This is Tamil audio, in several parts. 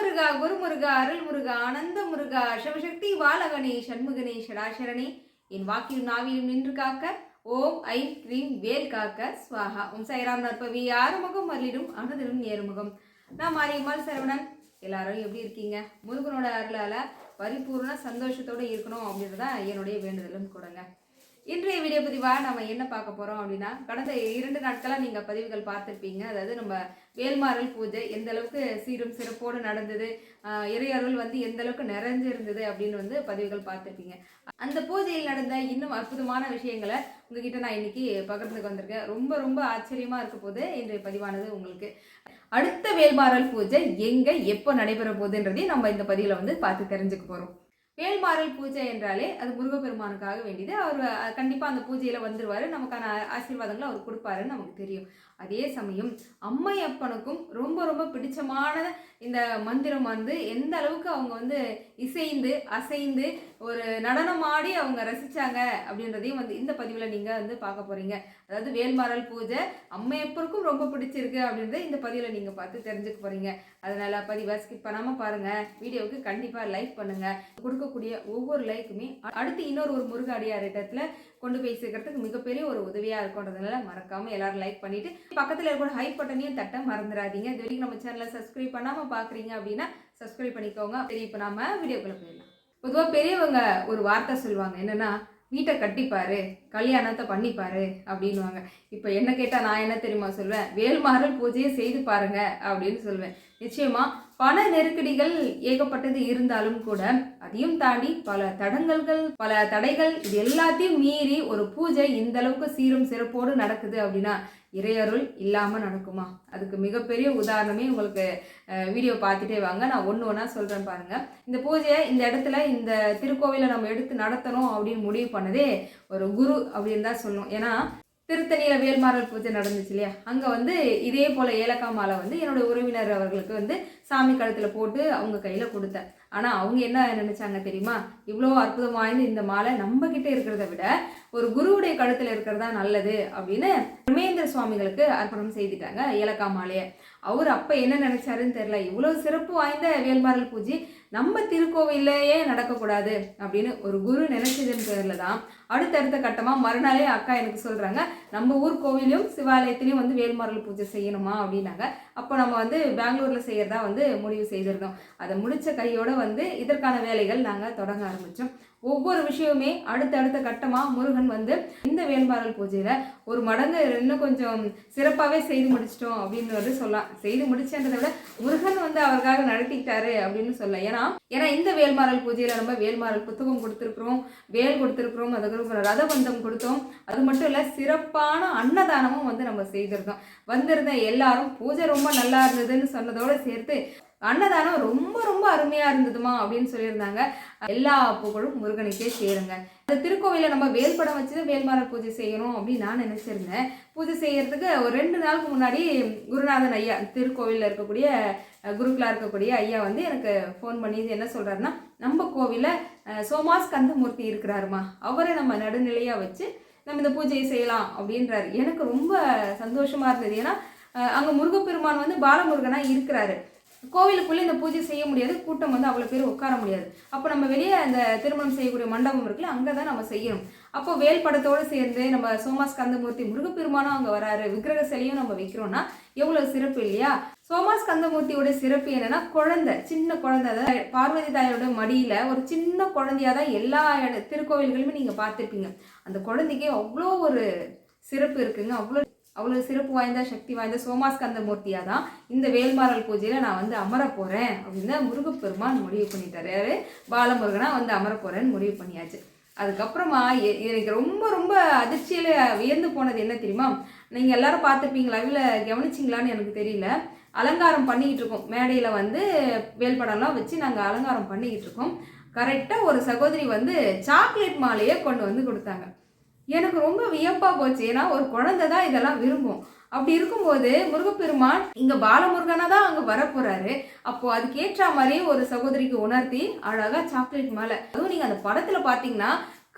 முருகா குருமுருகா அருள் முருகா ஆனந்த முருகா சிவசக்தி வாலகணே சண்முகனே ஷடாசரணே என் வாக்கியும் நாவிலும் நின்று காக்க ஓம் ஐம் க்ரீம் வேல் காக்க ஸ்வாஹா ஓம் சைராம் நற்பவி ஆறுமுகம் மல்லிடும் அனுதினம் ஏறுமுகம் நான் மாரியம்மாள் சரவணன். எல்லாரும் எப்படி இருக்கீங்க? முருகனோட அருளால் பரிபூர்ண சந்தோஷத்தோடு இருக்கணும் அப்படின்றதான் என்னுடைய வேண்டுதலும் கூடங்க. இன்றைய வீடியோ பதிவாக நம்ம என்ன பார்க்க போகிறோம் அப்படின்னா கடந்த இரண்டு நாட்களாக நீங்கள் பதிவுகள் பார்த்துருப்பீங்க. அதாவது நம்ம வேல்மாறல் பூஜை எந்த அளவுக்கு சீரும் சிறப்போடு நடந்தது இறையருள் வந்து எந்த அளவுக்கு நிறைஞ்சிருந்தது அப்படின்னு வந்து பதிவுகள் பார்த்துருப்பீங்க. அந்த பூஜையில் நடந்த இன்னும் அற்புதமான விஷயங்களை உங்ககிட்ட நான் இன்னைக்கு பகிர்ந்துக்கு வந்திருக்கேன். ரொம்ப ரொம்ப ஆச்சரியமாக இருக்க போது இன்றைய பதிவானது உங்களுக்கு. அடுத்த வேல்மாறல் பூஜை எங்கே எப்போ நடைபெற போகுதுன்றதையும் நம்ம இந்த பதிவில் வந்து பார்த்து தெரிஞ்சுக்க போகிறோம் ஏழ்மாறல் பூஜை என்றாலே அது முருகப்பெருமானுக்காக வேண்டியது. அவர் கண்டிப்பாக அந்த பூஜையில் வந்துடுவார் நமக்கான ஆசீர்வாதங்களை அவர் கொடுப்பாருன்னு நமக்கு தெரியும். அதே சமயம் அம்மையப்பனுக்கும் ரொம்ப ரொம்ப பிடிச்சமான இந்த மந்திரம் வந்து எந்த அளவுக்கு அவங்க வந்து இசைந்து அசைந்து ஒரு நடனமாடி அவங்க ரசிச்சாங்க அப்படின்றதையும் வந்து இந்த பதிவில் நீங்கள் வந்து பார்க்க போகிறீங்க அதாவது வேல்மாறல் பூஜை அம்மையப்பருக்கும் ரொம்ப பிடிச்சிருக்கு அப்படின்றத இந்த பதிவில் நீங்கள் பார்த்து தெரிஞ்சுக்க போகிறீங்க அதனால் பதிவை ஸ்கிப் பண்ணாமல் பாருங்கள் வீடியோவுக்கு கண்டிப்பாக லைக் பண்ணுங்கள் கொடுக்கக்கூடிய ஒவ்வொரு லைக்குமே அடுத்து இன்னொரு ஒரு முருக அடியார் இடத்துல கொண்டு போய் சேர்க்கறதுக்கு மிகப்பெரிய ஒரு உதவியாக இருக்கும்ன்றதுனால மறக்காமல் எல்லாரும் லைக் பண்ணிவிட்டு பக்கத்தில் இருக்கிற ஹை பட்டனையும் தட்ட மறந்துடாதீங்க. இது வரைக்கும் நம்ம சேனலை சப்ஸ்கிரைப் பண்ணாமல் பார்க்குறீங்க அப்படின்னா சப்ஸ்கிரைப் பண்ணிக்கோங்க. சரி இப்போ நம்ம வீடியோக்குள்ளே போயிடலாம். பொதுவாக பெரியவங்க ஒரு வார்த்தை சொல்லுவாங்க. என்னென்னா வீட்டை கட்டிப்பாரு கல்யாணத்தை பண்ணிப்பாரு அப்படின்னுவாங்க. இப்போ என்ன கேட்டால் நான் என்ன தெரியுமா சொல்வேன்? வேல்மாறல் பூஜையை செய்து பாருங்க அப்படின்னு சொல்வேன். நிச்சயமாக பண நெருக்கடிகள் ஏகப்பட்டது இருந்தாலும் கூட அதையும் தாண்டி பல தடங்கல்கள் பல தடைகள் இது எல்லாத்தையும் மீறி ஒரு பூஜை இந்த அளவுக்கு சீரும் சிறப்போடு நடக்குது அப்படின்னா இறையருள் இல்லாமல் நடக்குமா? அதுக்கு மிகப்பெரிய உதாரணமே உங்களுக்கு வீடியோ பார்த்துட்டே வாங்க. நான் ஒன்று ஒன்றா சொல்கிறேன் பாருங்கள் இந்த பூஜையை இந்த இடத்துல இந்த திருக்கோவிலை நம்ம எடுத்து நடத்தணும் அப்படின்னு முடிவு பண்ணதே ஒரு குரு அப்படின்னு தான் சொல்லணும். ஏன்னா திருத்தணியில் வேல்மாறல் பூஜை நடந்துச்சு இல்லையா? அங்கே வந்து இதே போல் ஏலக்காய் மாலை வந்து என்னோட உறவினர் அவர்களுக்கு வந்து சாமி கழுத்தில் போட்டு அவங்க கையில் கொடுத்தேன். ஆனால் அவங்க என்ன நினச்சாங்க தெரியுமா? இவ்வளோ அற்புதம் வாய்ந்த இந்த மாலை நம்மக்கிட்ட இருக்கிறத விட ஒரு குருவுடைய கழுத்தில் இருக்கிறதா நல்லது அப்படின்னு பிரமேந்திர சுவாமிகளுக்கு அர்ப்பணம் செய்துட்டாங்க ஏலக்காய் மாலையை. அவர் அப்போ என்ன நினச்சாருன்னு தெரில இவ்வளோ சிறப்பு வாய்ந்த வேல்மாறல் பூஜை நம்ம திருக்கோவிலேயே நடக்கக்கூடாது அப்படின்னு ஒரு குரு நினைச்சதன் பேரில் தான் அடுத்தடுத்த கட்டமாக மறுநாளே அக்கா எனக்கு சொல்கிறாங்க நம்ம ஊர் கோவிலையும் சிவாலயத்திலையும் வந்து வேல்மாறல் பூஜை செய்யணுமா அப்படின்னாங்க. அப்போ நம்ம வந்து பெங்களூரில் செய்கிறதா வந்து முடிவு செய்திருந்தோம். அதை முடித்த கையோடு வந்து இதற்கான வேலைகள் நாங்கள் தொடங்க ஆரம்பித்தோம் ஒவ்வொரு விஷயமுமே அடுத்தடுத்த கட்டமாக முருகன் வந்து இந்த வேல்மாறல் பூஜையில் ஒரு மடங்கு இன்னும் கொஞ்சம் சிறப்பாகவே செய்து முடிச்சிட்டோம் அப்படின்னு வந்து சொல்லலாம் செய்து முடிச்சன்றதை விட முருகன் வந்து அவருக்காக நடத்திக்கிட்டாரு அப்படின்னு சொல்லலாம் ஏன்னா ஏன்னா இந்த வேல்மாறல் பூஜையில் நம்ம வேல்மாறல் புத்தகம் கொடுத்துருக்குறோம் வேல் கொடுத்துருக்குறோம் அதுக்கு ரதபந்தம் கொடுத்தோம். அது மட்டும் இல்லை சிறப்பான அன்னதானமும் வந்து நம்ம செய்திருக்கோம் வந்திருந்த எல்லாரும் பூஜை ரொம்ப நல்லா இருந்ததுன்னு சொன்னதோட சேர்த்து அன்னதானம் ரொம்ப ரொம்ப அருமையாக இருந்ததுமா அப்படின்னு சொல்லியிருந்தாங்க. எல்லா புகழும் முருகனுக்கே சேருங்க. அந்த திருக்கோவிலில் நம்ம வேல் படம் வச்சு வேல்மாறல் பூஜை செய்யணும் அப்படின்னு நான் நினச்சிருந்தேன். பூஜை செய்யறதுக்கு ஒரு ரெண்டு நாளுக்கு முன்னாடி குருநாதன் ஐயா திருக்கோவிலில் இருக்கக்கூடிய குருக்களாக இருக்கக்கூடிய ஐயா வந்து எனக்கு ஃபோன் பண்ணி என்ன சொல்கிறாருன்னா நம்ம கோவிலில் சோமாஸ் கந்தமூர்த்தி இருக்கிறாருமா அவரை நம்ம நடுநிலையாக வச்சு நம்ம இந்த பூஜையை செய்யலாம் அப்படின்றாரு. எனக்கு ரொம்ப சந்தோஷமாக இருந்தது. ஏன்னா அங்கே முருகப்பெருமான் வந்து பாலமுருகனாக இருக்கிறாரு. கோவிலுக்குள்ளே இந்த பூஜை செய்ய முடியாது கூட்டம் வந்து அவ்வளோ பேர் உட்கார முடியாது. அப்போ நம்ம வெளியே அந்த திருமணம் செய்யக்கூடிய மண்டபம் இருக்குல்ல அங்கே தான் நம்ம செய்யணும். அப்போ வேல் படத்தோடு சேர்ந்து நம்ம சோமாஸ் கந்தமூர்த்தி முருகப்பெருமானும் அங்கே வராரு. விக்கிரக சிலையும் நம்ம வைக்கிறோம்னா எவ்வளோ சிறப்பு இல்லையா? சோமாஸ் கந்தமூர்த்தியோட சிறப்பு என்னன்னா குழந்தை சின்ன குழந்தை அதாவது பார்வதி தாயோட மடியில ஒரு சின்ன குழந்தையா தான் எல்லா இட திருக்கோவில்களுமே நீங்க பார்த்துருப்பீங்க. அந்த குழந்தைக்கு அவ்வளோ ஒரு சிறப்பு இருக்குங்க. அவ்வளோ அவ்வளோ சிறப்பு வாய்ந்த சக்தி வாய்ந்த சோமாஸ்கந்த மூர்த்தியாக தான் இந்த வேல்மாறல் பூஜையில் நான் வந்து அமர போகிறேன் அப்படின்னு முருகப்பெருமான் முடிவு பண்ணிட்டாரு. யாரு பாலமுருகனா வந்து அமர போகிறேன்னு முடிவு பண்ணியாச்சு. அதுக்கப்புறமா எ- எனக்கு ரொம்ப ரொம்ப அதிர்ச்சியில் வியந்து போனது என்ன தெரியுமா? நீங்கள் எல்லாரும் பார்த்துருப்பீங்களா? இல்லை கவனிச்சிங்களான்னு எனக்கு தெரியல. அலங்காரம் பண்ணிக்கிட்டு இருக்கோம். மேடையில் வந்து வேல்படம்லாம் வச்சு நாங்கள் அலங்காரம் பண்ணிக்கிட்டு இருக்கோம். கரெக்டாக ஒரு சகோதரி வந்து சாக்லேட் மாலையை கொண்டு வந்து கொடுத்தாங்க. எனக்கு ரொம்ப வியப்பாக போச்சு. ஏன்னா ஒரு குழந்தை தான் இதெல்லாம் விரும்பும். அப்படி இருக்கும்போது முருகப்பெருமான் இங்கே பாலமுருகனாக தான் அங்கே வரப்போகிறாரு அப்போது அதுக்கேற்ற மாதிரியே ஒரு சகோதரிக்கு உணர்த்தி அழகாக சாக்லேட் மேலே அதுவும் நீங்கள் அந்த படத்தில் பார்த்தீங்கன்னா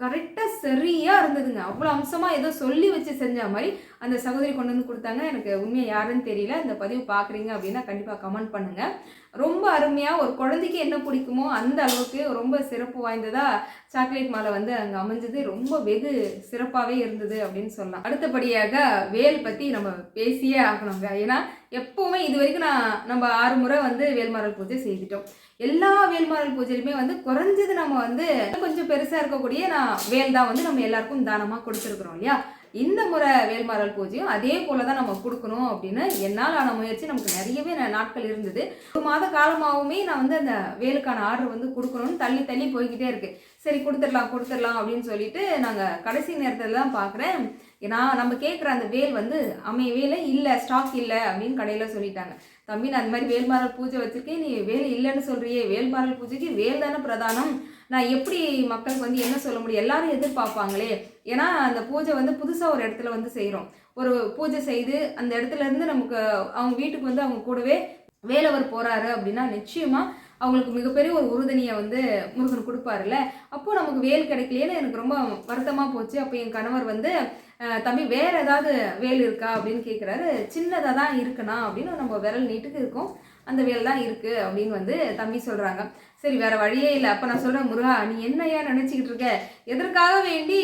கரெக்டாக சரியாக இருந்ததுங்க. அவ்வளோ அம்சமாக ஏதோ சொல்லி வச்சு செஞ்ச மாதிரி அந்த சகோதரி கொண்டு வந்து கொடுத்தாங்க. எனக்கு உண்மையாக யாருன்னு தெரியல. இந்த பதிவு பார்க்குறீங்க அப்படின்னா கண்டிப்பாக கமெண்ட் பண்ணுங்கள் ரொம்ப அருமையாக ஒரு குழந்தைக்கு என்ன பிடிக்குமோ அந்த அளவுக்கு ரொம்ப சிறப்பு வாய்ந்ததாக சாக்லேட் மாலை வந்து அங்கே அமைஞ்சது. ரொம்ப வெகு சிறப்பாகவே இருந்தது அப்படின்னு சொல்லலாம். அடுத்தபடியாக வேல் பற்றி நம்ம பேசியே ஆகணுங்க. ஏன்னா எப்போவுமே இது வரைக்கும் நான் நம்ம ஆறு முறை வந்து வேல்மாரல் பூஜை செய்துட்டோம். எல்லா வேல்மாரல் பூஜையிலுமே வந்து குறைஞ்சது நம்ம வந்து கொஞ்சம் பெருசாக இருக்கக்கூடிய நான் வேல் தான் வந்து நம்ம எல்லாருக்கும் தானமாக கொடுத்துருக்குறோம் இல்லையா? இந்த முறை வேல்மாரல் பூஜையும் அதே போல தான் நம்ம கொடுக்கணும் அப்படின்னு என்னால் ஆன முயற்சி நமக்கு நிறையவே நாட்கள் இருந்தது. ஒரு மாத காலமாகவுமே நான் வந்து அந்த வேலுக்கான ஆர்டர் வந்து கொடுக்கணும்னு தள்ளி தள்ளி போய்கிட்டே இருக்கு. சரி கொடுத்துடலாம் கொடுத்துடலாம் அப்படின்னு சொல்லிட்டு நாங்கள் கடைசி நேரத்தில் தான் பார்க்குறேன் நான் நம்ம கேட்குற அந்த வேல் வந்து அமையவே இல்லை ஸ்டாக் இல்லை அப்படின்னு கடையில் சொல்லிட்டாங்க. தம்பி நான் அந்த மாதிரி வேல்மாரல் பூஜை வச்சுருக்கேன் நீ வேல் இல்லைன்னு சொல்கிறியே வேல்மாரல் பூஜைக்கு வேல் தானே பிரதானம். நான் எப்படி மக்களுக்கு வந்து என்ன சொல்ல முடியும்? எல்லாரும் எதிர்பார்ப்பாங்களே. ஏன்னா அந்த பூஜை வந்து புதுசாக ஒரு இடத்துல வந்து செய்கிறோம் ஒரு பூஜை செய்து அந்த இடத்துல இருந்து நமக்கு அவங்க வீட்டுக்கு வந்து அவங்க கூடவே வேலவர் போகிறாரு அப்படின்னா நிச்சயமாக அவங்களுக்கு மிகப்பெரிய ஒரு உறுதுணையை வந்து முருகன் கொடுப்பாருல்ல. அப்போது நமக்கு வேல் கிடைக்கலையேன்னு எனக்கு ரொம்ப வருத்தமாக போச்சு. அப்போ என் கணவர் வந்து தம்பி வேற ஏதாவது வேல் இருக்கா அப்படின்னு கேட்குறாரு சின்னதாக தான் இருக்குண்ணா அப்படின்னு நம்ம விரல் நீட்டுக்கு இருக்கும். அந்த வேல் தான் இருக்குது அப்படின்னு வந்து தம்பி சொல்கிறாங்க சரி வேற வழியே இல்லை. அப்போ நான் சொல்கிறேன் முருகா நீ என்னையா நினச்சிக்கிட்டு இருக்க? எதற்காக வேண்டி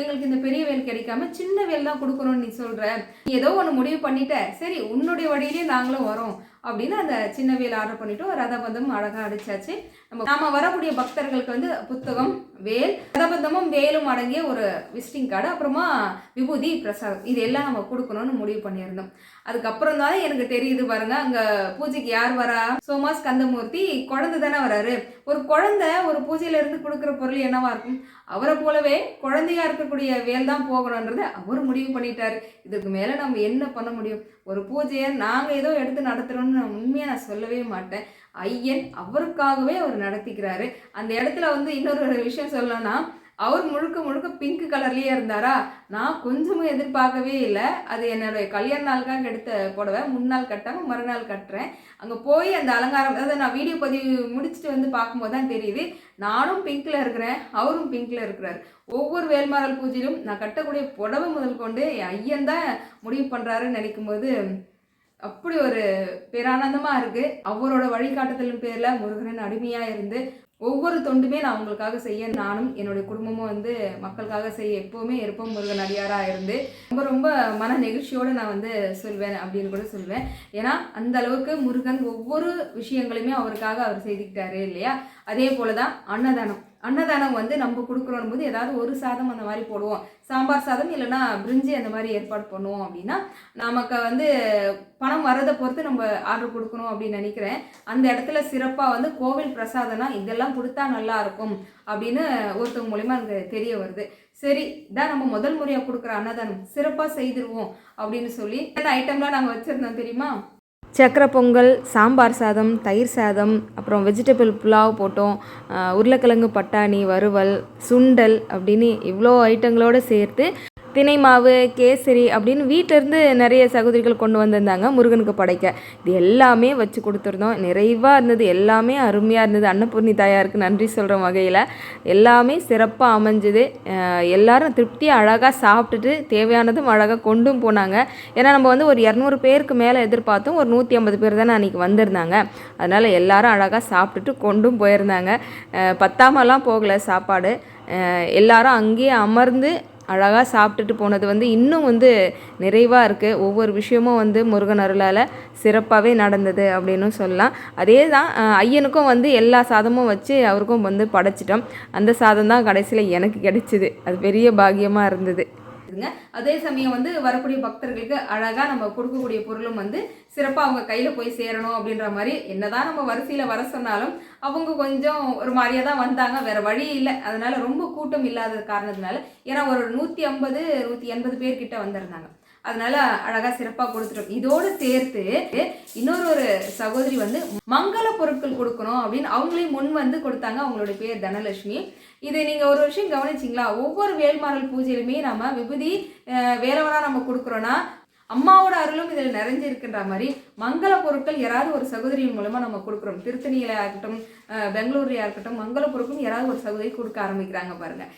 எங்களுக்கு இந்த பெரிய வேல் கிடைக்காம சின்ன வேல் தான் கொடுக்கணும்னு நீ சொல்கிற நீ ஏதோ ஒன்று முடிவு பண்ணிட்ட. சரி உன்னுடைய வழியிலே நாங்களும் வரோம் அப்படின்னு அந்த சின்ன வேல் ஆர்டர் பண்ணிட்டோம் ரதபந்தம் அழகாக அடிச்சாச்சு. நம்ம நாம வரக்கூடிய பக்தர்களுக்கு வந்து புத்தகம் வேல் ரதபந்தமும் வேலும் அடங்கிய ஒரு விசிட்டிங் கார்டு அப்புறமா விபூதி பிரசாதம். இது எல்லாம் நம்ம கொடுக்கணும்னு முடிவு பண்ணியிருந்தோம். அதுக்கப்புறம் தான் எனக்கு தெரியுது பாருங்க அங்கே பூஜைக்கு யார் வரா? சோமா ஸ்கந்தமூர்த்தி குழந்தை தானே வராரு. ஒரு குழந்தை ஒரு பூஜையிலேருந்து கொடுக்குற பொருள் என்னவா இருக்கும்? அவரை போலவே குழந்தையா இருக்கக்கூடிய வேல் தான் போகணுன்றத அவர் முடிவு பண்ணிட்டாரு. இதுக்கு மேலே நம்ம என்ன பண்ண முடியும்? ஒரு பூஜையை நாங்கள் ஏதோ எடுத்து நடத்துகிறோம்னு நான் உண்மையாக நான் சொல்லவே மாட்டேன். ஐயன் அவருக்காகவே அவர் நடத்திக்கிறாரு. அந்த இடத்துல வந்து இன்னொரு ஒரு விஷயம் சொல்லணும்னா அவர் முழுக்க முழுக்க பிங்க் கலர்லேயே இருந்தாரா? நான் கொஞ்சமும் எதிர்பார்க்கவே இல்லை. அது என்னுடைய கல்யாண நாளுக்காக எடுத்த புடவை. முன்னாள் கட்டாமல் மறுநாள் கட்டுறேன். அங்கே போய் அந்த அலங்காரம் அதாவது நான் வீடியோ பதிவு முடிச்சுட்டு வந்து பார்க்கும்போது தான் தெரியுது. நானும் பிங்க்ல இருக்கிறேன். அவரும் பிங்க்கில் இருக்கிறார். ஒவ்வொரு வேல்மாரல் பூஜையிலும் நான் கட்டக்கூடிய புடவை முதல் கொண்டு என் ஐயன் தான் முடிவு பண்ணுறாருன்னு நினைக்கும் போது அப்படி ஒரு பேரானந்தமாக இருக்குது அவரோட வழிகாட்டுதலின் பேரில் முருகனன் அடிமையாக இருந்து ஒவ்வொரு தொண்டுமே நான் உங்களுக்காக செய்ய நானும் என்னுடைய குடும்பமும் வந்து மக்களுக்காக செய்ய எப்பவுமே இருப்போம் முருகன் அடியாரா இருந்து ரொம்ப ரொம்ப மன நெகிழ்ச்சியோட நான் வந்து சொல்வேன் அப்படின்னு கூட சொல்வேன். ஏன்னா அந்த அளவுக்கு முருகன் ஒவ்வொரு விஷயங்களையுமே அவருக்காக அவர் செய்துக்கிட்டாரு இல்லையா? அதே போலதான் அன்னதானம். அன்னதானம் வந்து நம்ம கொடுக்குறோம் போது ஏதாவது ஒரு சாதம் அந்த மாதிரி போடுவோம். சாம்பார் சாதம் இல்லைன்னா பிரிஞ்சி அந்த மாதிரி ஏற்பாடு பண்ணுவோம் அப்படின்னா நமக்கு வந்து பணம் வரதை பொறுத்து நம்ம ஆர்டர் கொடுக்கணும் அப்படின்னு நினைக்கிறேன். அந்த இடத்துல சிறப்பாக வந்து கோவில் பிரசாதம்னா இதெல்லாம் கொடுத்தா நல்லா இருக்கும் அப்படின்னு ஒருத்தவங்க மூலிமா எனக்கு தெரிய வருது. சரி இதான் நம்ம முதல் முறையாக கொடுக்குற அன்னதானம். சிறப்பாக செய்திருவோம் அப்படின்னு சொல்லி என்ன ஐட்டம்லாம் நாங்கள் வச்சுருந்தோம் தெரியுமா? சக்கரை பொங்கல் சாம்பார் சாதம் தயிர் சாதம் அப்புறம் வெஜிடபிள் புலாவ் போட்டோம் உருளைக்கிழங்கு பட்டாணி வறுவல் சுண்டல் அப்படின்னு இவ்வளோ ஐட்டங்களோடு சேர்த்து தினை மாவு கேசரி அப்படின்னு வீட்டிலேருந்து நிறைய சகோதரிகள் கொண்டு வந்திருந்தாங்க. முருகனுக்கு படைக்க. இது எல்லாமே வச்சு கொடுத்துருந்தோம். நிறைவாக இருந்தது. எல்லாமே அருமையாக இருந்தது. அன்னபூர்ணி தாயாருக்கு நன்றி சொல்கிற வகையில் எல்லாமே சிறப்பாக அமைஞ்சுது. எல்லாரும் திருப்தியாக அழகாக சாப்பிட்டுட்டு தேவையானதும் அழகாக கொண்டும் போனாங்க. ஏன்னா நம்ம வந்து ஒரு இரநூறு பேருக்கு மேலே எதிர்பார்த்தோம் ஒரு நூற்றி ஐம்பது பேர் தானே அன்றைக்கி வந்திருந்தாங்க. அதனால் எல்லாரும் அழகாக சாப்பிட்டுட்டு கொண்டும் போயிருந்தாங்க. பத்தாமலாம் போகலை சாப்பாடு. எல்லாரும் அங்கேயே அமர்ந்து அழகாக சாப்பிட்டுட்டு போனது வந்து இன்னும் வந்து நிறைவாக இருக்குது ஒவ்வொரு விஷயமும் வந்து முருகன் அருளால் சிறப்பாகவே நடந்தது அப்படின்னு சொல்லலாம். அதே தான் ஐயனுக்கும் வந்து எல்லா சாதமும் வச்சு அவருக்கும் வந்து படைச்சிட்டோம். அந்த சாதம் தான் கடைசியில் எனக்கு கிடைச்சிது. அது பெரிய பாக்கியமாக இருந்தது. இருக்குங்க அதே சமயம் வந்து வரக்கூடிய பக்தர்களுக்கு அழகாக நம்ம கொடுக்கக்கூடிய பொருளும் வந்து சிறப்பாக அவங்க கையில் போய் சேரணும் அப்படின்ற மாதிரி என்னதான் நம்ம வரிசையில் வர சொன்னாலும் அவங்க கொஞ்சம் ஒரு மாதிரியாக தான் வந்தாங்க வேறு வழி இல்லை. அதனால் ரொம்ப கூட்டம் இல்லாத காரணத்தினால ஏன்னா ஒரு நூற்றி ஐம்பது நூற்றி எண்பது பேர்கிட்ட வந்திருந்தாங்க. அதனால அழகா சிறப்பா கொடுத்துட்டோம். இதோடு சேர்த்து இன்னொரு ஒரு சகோதரி வந்து மங்கள பொருட்கள் கொடுக்கணும் அப்படின்னு அவங்களே முன் வந்து கொடுத்தாங்க. அவங்களுடைய பேர் தனலட்சுமி. இது நீங்கள் ஒரு விஷயம் கவனிச்சிங்களா? ஒவ்வொரு வேல்மாரல் பூஜையிலுமே நம்ம விபூதி வேலவராக நம்ம கொடுக்குறோன்னா அம்மாவோட அருளும் இதில் நிறைஞ்சிருக்கின்ற மாதிரி மங்கள பொருட்கள் யாராவது ஒரு சகோதரியின் மூலமாக நம்ம கொடுக்குறோம். திருத்தணியில இருக்கட்டும் அஹ், இருக்கட்டும் மங்கள பொருட்களும் யாராவது ஒரு சகோதரி கொடுக்க ஆரம்பிக்கிறாங்க பாருங்கள்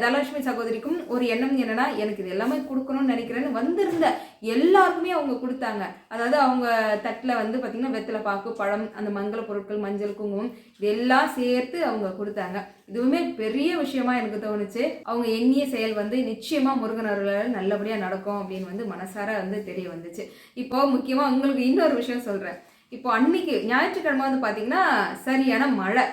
தனலட்சுமி சகோதரிக்கும் ஒரு எண்ணம் என்னென்னா எனக்கு இது எல்லாமே கொடுக்கணும்னு நினைக்கிறேன்னு வந்திருந்த எல்லாருக்குமே அவங்க கொடுத்தாங்க. அதாவது அவங்க தட்டில் வந்து பார்த்திங்கன்னா வெத்தலை பாக்கு பழம் அந்த மங்கள பொருட்கள் மஞ்சள் குங்குமம் இதெல்லாம் சேர்த்து அவங்க கொடுத்தாங்க. இதுவுமே பெரிய விஷயமா எனக்கு தோணுச்சு. அவங்க எண்ணிய செயல் வந்து நிச்சயமாக முருகன் அருளால் நடக்கும் அப்படின்னு வந்து மனசார வந்து தெரிய வந்துச்சு. இப்போ முக்கியமாக உங்களுக்கு இன்னொரு விஷயம் சொல்கிறேன் இப்போ அன்னைக்கு ஞாயிற்றுக்கிழமை வந்து பார்த்திங்கன்னா சரியான மழை.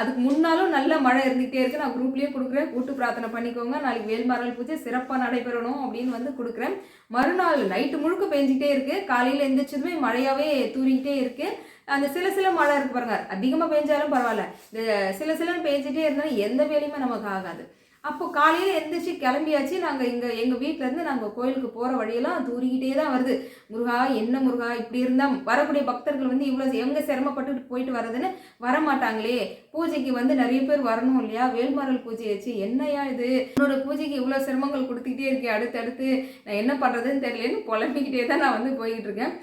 அதுக்கு முன்னாலும் நல்ல மழை இருந்துகிட்டே இருக்கு. நான் குரூப்லேயே கொடுக்குறேன். கூட்டு பிரார்த்தனை பண்ணிக்கோங்க. நாளைக்கு வேல்மாரல் பூஜை சிறப்பாக நடைபெறணும் அப்படின்னு வந்து கொடுக்குறேன். மறுநாள் நைட்டு முழுக்க பெஞ்சிக்கிட்டே இருக்கு. காலையில் எந்திரிச்சதுமே மழையாகவே தூரிக்கிட்டே இருக்கு. அந்த சில சில மழை இருக்கு பாருங்க. அதிகமாக பெஞ்சாலும் பரவாயில்ல. இந்த சில சிலன்னு பெஞ்சிட்டே இருந்தாலும் எந்த வேலையுமே நமக்கு ஆகாது. அப்போ காலையில் எந்திரிச்சு கிளம்பியாச்சு. நாங்கள் இங்கே எங்கள் வீட்டிலேருந்து நாங்கள் கோயிலுக்கு போகிற வழியெல்லாம் தூரிக்கிட்டே தான் வருது. முருகா என்ன முருகா இப்படி இருந்தால் வரக்கூடிய பக்தர்கள் வந்து இவ்வளோ எங்கே சிரமப்பட்டு போயிட்டு வர்றதுன்னு வரமாட்டாங்களே. பூஜைக்கு வந்து நிறைய பேர் வரணும் இல்லையா? வேல்மாரல் பூஜை வச்சு என்னையா இது? உன்னோட பூஜைக்கு இவ்வளோ சிரமங்கள் கொடுத்துக்கிட்டே இருக்கேன் அடுத்தடுத்து நான் என்ன பண்ணுறதுன்னு தெரியலன்னு புலம்பிக்கிட்டே தான் நான் வந்து போய்கிட்டு இருக்கேன்.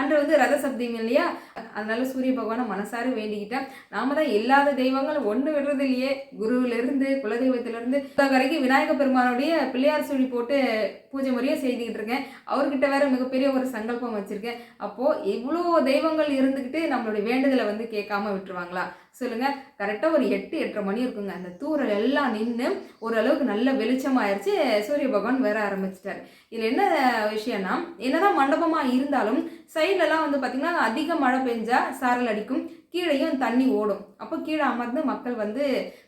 அன்று வந்து ரத சப்தமி இல்லையா? அதனால சூரிய பகவானை மனசார வேண்டிக்கிட்டேன். நாம தான் இல்லாத தெய்வங்கள் ஒன்று விடுறது இல்லையே. குருவிலிருந்து குலதெய்வத்திலிருந்து வரைக்கும் விநாயக பெருமானுடைய பிள்ளையார் சுழி போட்டு பூஜை முறையை செய்துக்கிட்டு இருக்கேன். அவர்கிட்ட வேற மிகப்பெரிய ஒரு சங்கல்பம் வச்சுருக்கேன். அப்போது இவ்வளோ தெய்வங்கள் இருந்துக்கிட்டு நம்மளுடைய வேண்டுதலை வந்து கேட்காம விட்டுருவாங்களா? சொல்லுங்கள் கரெக்டாக ஒரு எட்டு எட்டரை மணி இருக்குங்க. அந்த தூரல் எல்லாம் நின்று ஓரளவுக்கு நல்ல வெளிச்சமாயிருச்சு. சூரிய பகவான் வர ஆரம்பிச்சிட்டார். இதில் என்ன விஷயம்னா என்னதான் மண்டபமாக இருந்தாலும் சைட்லலாம் வந்து பார்த்திங்கன்னா அதிக மழை பெஞ்சால் சாரல் அடிக்கும். கீழேயும் தண்ணி ஓடும். அப்போ கீழே அமர்ந்து மக்கள் வந்து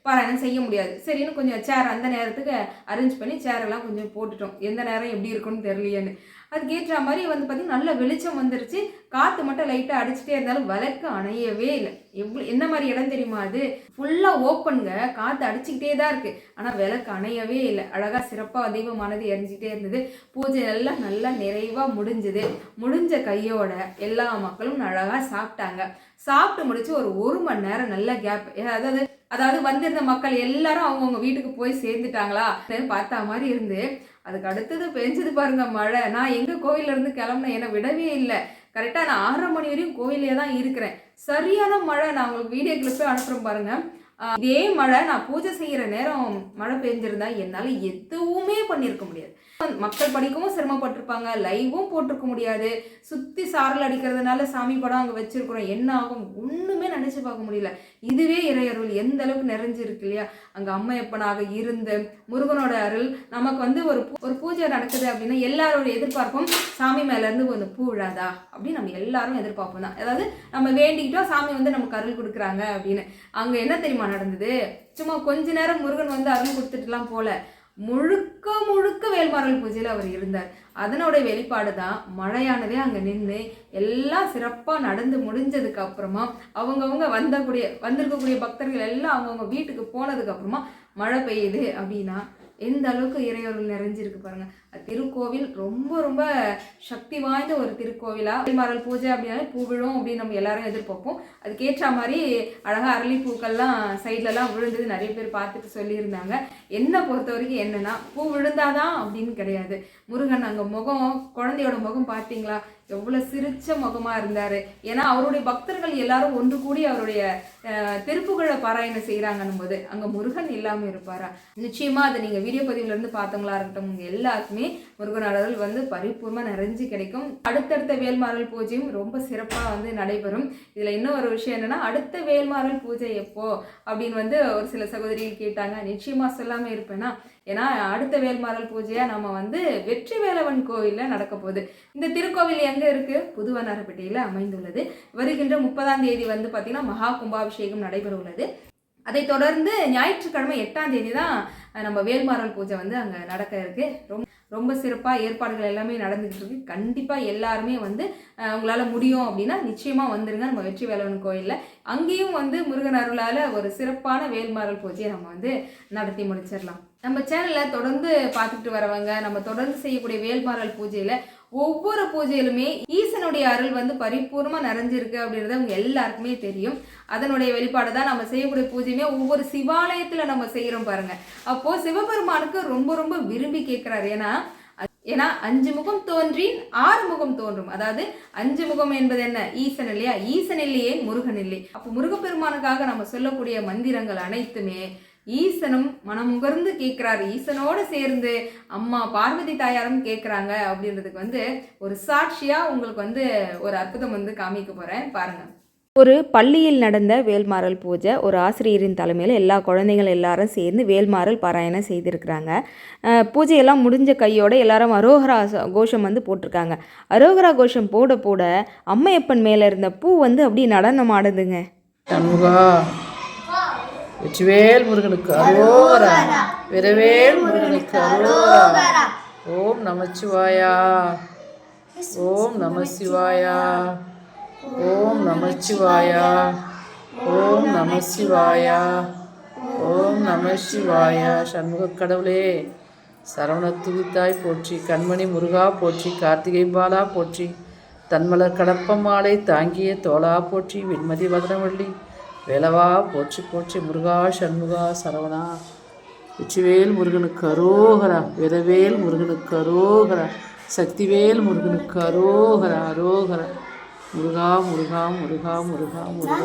பாராயணம் செய்ய முடியாது. சரின்னு கொஞ்சம் சேர் அந்த நேரத்துக்கு அரேஞ்ச் பண்ணி சேரெல்லாம் கொஞ்சம் போட்டுட்டோம். எந்த நேரம் எப்படி இருக்குன்னு தெரியலையேன்னு. அதுக்கேற்ற மாதிரி வந்து பார்த்திங்கன்னா நல்ல வெளிச்சம் வந்துருச்சு. காற்று மட்டும் லைட்டாக அடிச்சுட்டே இருந்தாலும் விளக்கு அணையவே இல்லை. எவ்வளோ என்ன மாதிரி இடம் தெரியுமா அது? ஃபுல்லாக ஓப்பனுங்க காற்று அடிச்சுக்கிட்டே தான் இருக்குது ஆனால் விளக்கு அணையவே இல்லை. அழகாக சிறப்பாக தெய்வமானது எரிஞ்சிக்கிட்டே இருந்தது. பூஜை எல்லாம் நல்லா நிறைவாக முடிஞ்சுது. முடிஞ்ச கையோட எல்லா மக்களும் அழகாக சாப்பிட்டாங்க. சாப்பிட்டு முடிச்சு ஒரு ஒரு மணி நேரம் நல்ல கேப் அதாவது அதாவது வந்திருந்த மக்கள் எல்லாரும் அவங்கவுங்க வீட்டுக்கு போய் சேர்ந்துட்டாங்களா? பார்த்தா மாதிரி இருந்து அதுக்கு அடுத்தது பெஞ்சது பாருங்க மழை. நான் எங்கள் கோவில்ல இருந்து கிளம்புனேன் என்னை விடவே இல்லை. கரெக்டாக நான் ஆறரை மணி வரையும் கோயிலே தான் இருக்கிறேன். சரியான மழை நான் உங்களுக்கு வீடியோ கிளிப்பே அனுப்புகிறேன் பாருங்க. இதே மழை நான் பூஜை செய்கிற நேரம் மழை பெஞ்சிருந்தா என்னால் எதுவுமே பண்ணியிருக்க முடியாது. மக்கள் படிக்கவும் சிரமப்பட்டிருப்பாங்க. லைவும் போட்டிருக்க முடியாது. சுற்றி சாரல் அடிக்கிறதுனால சாமி படம் அங்கே வச்சிருக்கிறோம். என்ன ஆகும்? ஒன்றுமே நினச்சி பார்க்க முடியல. இதுவே இறையருள் எந்த அளவுக்கு நிறைஞ்சிருக்கு இல்லையா? அங்கே அம்மையப்பனாக இருந்து முருகனோட அருள். நமக்கு வந்து ஒரு ஒரு பூஜை நடக்குது அப்படின்னா எல்லாரோட எதிர்பார்ப்பும் சாமி மேலேருந்து ஒரு பூ விழாதா அப்படின்னு நம்ம எல்லாரும் எதிர்பார்ப்போம் தான். அதாவது நம்ம வேண்டிக்கிட்டோம் சாமி வந்து நமக்கு அருள் கொடுக்குறாங்க அப்படின்னு. அங்கே என்ன தெரியுமா நடந்தது? சும்மா கொஞ்ச நேரம் முருகன் வந்து அருள் கொடுத்துட்டுலாம் போல. முழுக்க முழுக்க வேல்மாறல் பூஜையில் அவர் இருந்தார். அதனோட வெளிப்பாடு தான் மழையானதே அங்கே நின்று எல்லாம் சிறப்பாக நடந்து முடிஞ்சதுக்கு அப்புறமா அவங்கவுங்க வந்தக்கூடிய வந்திருக்கக்கூடிய பக்தர்கள் எல்லாம் அவங்கவுங்க வீட்டுக்கு போனதுக்கு அப்புறமா மழை பெய்யுது அப்படின்னா எந்த அளவுக்கு இறையொருள் நிறைஞ்சிருக்கு பாருங்கள் திருக்கோவில் ரொம்ப ரொம்ப சக்தி வாய்ந்த ஒரு திருக்கோவிலா? மாறல் பூஜை அப்படின்னாலே பூ விழும் அப்படின்னு நம்ம எல்லாரும் எதிர்பார்ப்போம். அதுக்கேற்ற மாதிரி அழகாக அரளி பூக்கள்லாம் சைட்லலாம் விழுந்தது நிறைய பேர் பார்த்துட்டு சொல்லியிருந்தாங்க. என்னை பொறுத்த வரைக்கும் என்னன்னா பூ விழுந்தாதான் அப்படின்னு கிடையாது. முருகன் அங்கே முகம் குழந்தையோட முகம் பார்த்தீங்களா? எவ்வளோ சிரிச்ச முகமாக இருந்தார். ஏன்னா அவருடைய பக்தர்கள் எல்லாரும் ஒன்று கூடி அவருடைய திருப்புகளை பாராயணம் செய்கிறாங்கன்னும் போது அங்கே முருகன் இல்லாமல் இருப்பாரா? நிச்சயமாக அதை நீங்கள் வீடியோ பதிவுலேருந்து பார்த்தவங்களா இருக்கட்டும் எல்லாருக்குமே முருகன் அருள் வந்து பரிபூர்ணமாக நிறைஞ்சு கிடைக்கும். அடுத்தடுத்த வேல்மாறல் பூஜையும் ரொம்ப சிறப்பாக வந்து நடைபெறும். இதில் இன்னும் ஒரு விஷயம் என்னன்னா அடுத்த வேல்மாறல் பூஜை எப்போ அப்படின்னு வந்து ஒரு சில சகோதரிகள் கேட்டாங்க. நிச்சயமாக சொல்லாமல் இருப்பேன்னா ஏன்னா அடுத்த வேல்மாறல் பூஜையாக நம்ம வந்து வெற்றி வேலவன் கோவிலில் நடக்க போகுது. இந்த திருக்கோவில் எங்கே இருக்குது புதுவனாரப்பட்டியில் அமைந்துள்ளது. வருகின்ற முப்பதாம் தேதி வந்து பார்த்திங்கன்னா மகா கும்பாபிஷேகம் நடைபெற உள்ளது. அதைத் தொடர்ந்து ஞாயிற்றுக்கிழமை எட்டாம் தேதி தான் நம்ம வேல்மாறல் பூஜை வந்து அங்கே நடக்க இருக்கு. ரொம்ப ரொம்ப சிறப்பாக ஏற்பாடுகள் எல்லாமே நடந்துகிட்டு இருக்கு. கண்டிப்பாக எல்லாருமே வந்து உங்களால் முடியும் அப்படின்னா நிச்சயமாக வந்துருங்க. நம்ம வெற்றி வேலவன் கோயிலில். அங்கேயும் வந்து முருகன் அருளால் ஒரு சிறப்பான வேல்மாறல் பூஜையை நம்ம வந்து நடத்தி முடிச்சிடலாம். நம்ம சேனலில் தொடர்ந்து பார்த்துட்டு வரவங்க நம்ம தொடர்ந்து செய்யக்கூடிய வேல்மாறல் பூஜையில் ஒவ்வொரு பூஜையிலுமே ஈசனுடைய அருள் வந்து பரிபூர்ணமாக நிறைஞ்சிருக்கு அப்படின்றது அவங்க எல்லாருக்குமே தெரியும். அதனுடைய வெளிப்பாடு தான் நம்ம செய்யக்கூடிய பூஜையுமே ஒவ்வொரு சிவாலயத்தில் நம்ம செய்கிறோம் பாருங்க. அப்போது சிவபெருமானுக்கு ரொம்ப ரொம்ப விரும்பி கேட்குறாரு. ஏன்னா ஏன்னா அஞ்சு முகம் தோன்றின் ஆறு முகம் தோன்றும். அதாவது அஞ்சு முகம் என்பது என்ன? ஈசன் இல்லையா? ஈசன் இல்லையே முருகன் இல்லை. அப்போ முருகப்பெருமானுக்காக நம்ம சொல்லக்கூடிய மந்திரங்கள் அனைத்துமே ஈசனும் மனமுகர்ந்து கேட்குறாரு. ஈசனோட சேர்ந்து அம்மா பார்வதி தாயாரும் கேட்குறாங்க அப்படின்றதுக்கு வந்து ஒரு சாட்சியாக உங்களுக்கு வந்து ஒரு அற்புதம் வந்து காமிக்க போகிறேன் பாருங்கள் ஒரு பள்ளியில் நடந்த வேல்மாறல் பூஜை ஒரு ஆசிரியரின் தலைமையில் எல்லா குழந்தைகள் எல்லாரும் சேர்ந்து வேல்மாறல் பாராயணம் செய்திருக்கிறாங்க. பூஜையெல்லாம் முடிஞ்ச கையோட எல்லாரும் அரோகரா கோஷம் வந்து போட்டிருக்காங்க. அரோகரா கோஷம் போட போட அம்மையப்பன் மேலே இருந்த பூ வந்து அப்படியே நடனம் ஆடுதுங்க வெற்றிவேல் முருகனுக்கு அரோரா விரவேல் முருகனுக்கு அரோரா ஓம் நமச்சிவாயா. ஓம் நமசிவாயா ஓம் நமச்சிவாயா. ஓம் நமசிவாயா ஓம் நமசிவாயா சண்முக கடவுளே. சரவண துதித்தாய் போற்றி. கண்மணி முருகா போற்றி. கார்த்திகை பாலா போற்றி. தன்மலர் கடப்ப மாலை தாங்கிய தோளா போற்றி. வெண்மதி வதனவள்ளி. வேலவா போற்றி போற்றி முருகா சண்முகா சரவணா. உச்சிவேல் முருகனுக்கு அரோகரா விரவேல் முருகனுக்கு அரோகரா சக்திவேல் முருகனுக்கு அரோகரா அரோகரா. முருகா முருகா முருகா முருகா முருகா.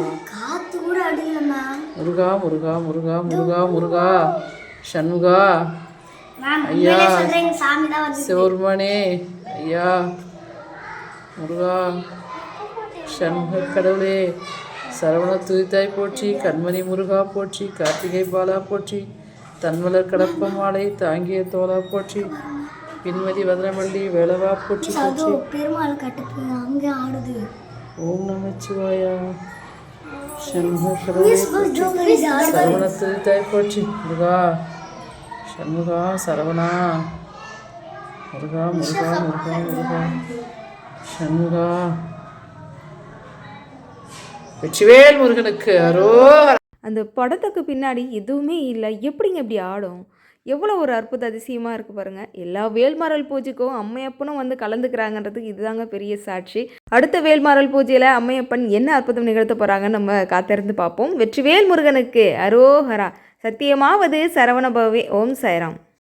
முருகா முருகா முருகா முருகா முருகா. சண்முகா. ஐயா சிவருமானே ஐயா முருகா. சண்முக கடவுளே. சரவண துதித்தாய் போற்றி கண்மணி முருகா போற்றி கார்த்திகை பாலா போற்றி தன்மலர் கடப்ப மாலை தாங்கிய தோலா போற்றி பின்மதி வதனமல்லி வேளவா போற்றி போற்றி. பெருமாள் அங்க ஆடுது. ஓம் நமச்சிவாயா. சரவண துதித்தாய் போற்றி. முருகா சண்முகா சரவணா. முருகா முருகா முருகா முருகா. சண்முகா. வெற்றிவேல் முருகனுக்கு அரோகரா. அந்த படத்துக்கு பின்னாடி எதுவுமே இல்லை. எப்படிங்க இப்படி ஆடும்? எவ்வளோ ஒரு அற்புத அதிசயமாக இருக்குது பாருங்கள் எல்லா வேல்மாரல் பூஜைக்கும் அம்மையப்பனும் வந்து கலந்துக்கிறாங்கன்றதுக்கு இதுதாங்க பெரிய சாட்சி. அடுத்த வேல்மாரல் பூஜையில் அம்மையப்பன் என்ன அற்புதம் நிகழ்த்த போகிறாங்கன்னு நம்ம காத்திருந்து பார்ப்போம். வெற்றிவேல் முருகனுக்கு அரோஹரா சத்தியமாவது சரவணபவே ஓம் சாய்ராம்.